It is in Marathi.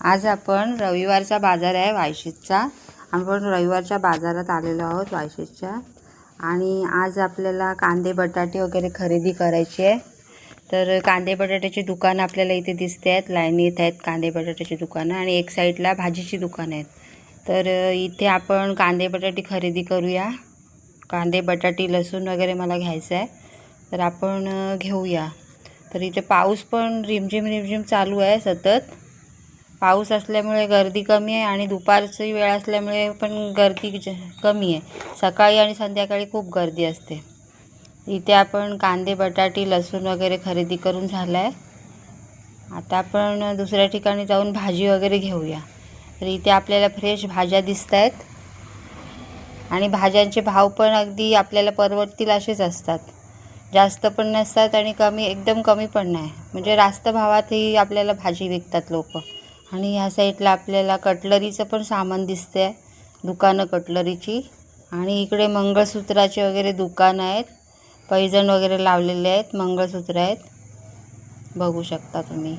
आज आपण रविवारचा बाजार आहे वायशेजचा. आपण रविवारच्या बाजारात आलेलो आहोत वायशेजच्या. आणि आज आपल्याला कांदे बटाटे वगैरे खरेदी करायची आहे. तर कांदे बटाट्याची दुकानं आपल्याला इथे दिसते आहेत. लाईनीत आहेत कांदे बटाट्याची दुकानं. आणि एक साईडला भाजीची दुकानं आहेत. तर इथे आपण कांदे बटाटे खरेदी करूया. कांदे बटाटे लसूण वगैरे मला घ्यायचं आहे. तर आपण घेऊया. तर इथे पाऊस पण रिमझिम रिमझिम चालू आहे सतत. पाऊस असल्यामुळे गर्दी कमी आहे आणि दुपारची वेळ असल्यामुळे पण गर्दी ज- कमी आहे. सकाळी आणि संध्याकाळी खूप गर्दी असते. इथे आपण कांदे बटाटे लसूण वगैरे खरेदी करून झाला आहे आता आपण दुसऱ्या ठिकाणी जाऊन भाजी वगैरे घेऊया. तर इथे आपल्याला फ्रेश भाज्या दिसत आहेत आणि भाज्यांचे भाव पण अगदी आपल्याला परवडतील असेच असतात. जास्त पण नसतात आणि कमी एकदम कमी पण नाही. म्हणजे रास्त भावातही आपल्याला भाजी विकतात लोक. आणि ह्या साईडला आपल्याला कटलरीचं पण सामान दिसतंय. आहे दुकानं कटलरीची. आणि इकडे मंगळसूत्राचे वगैरे दुकानं आहेत. पैजण वगैरे लावलेले आहेत मंगळसूत्र आहेत. बघू शकता तुम्ही.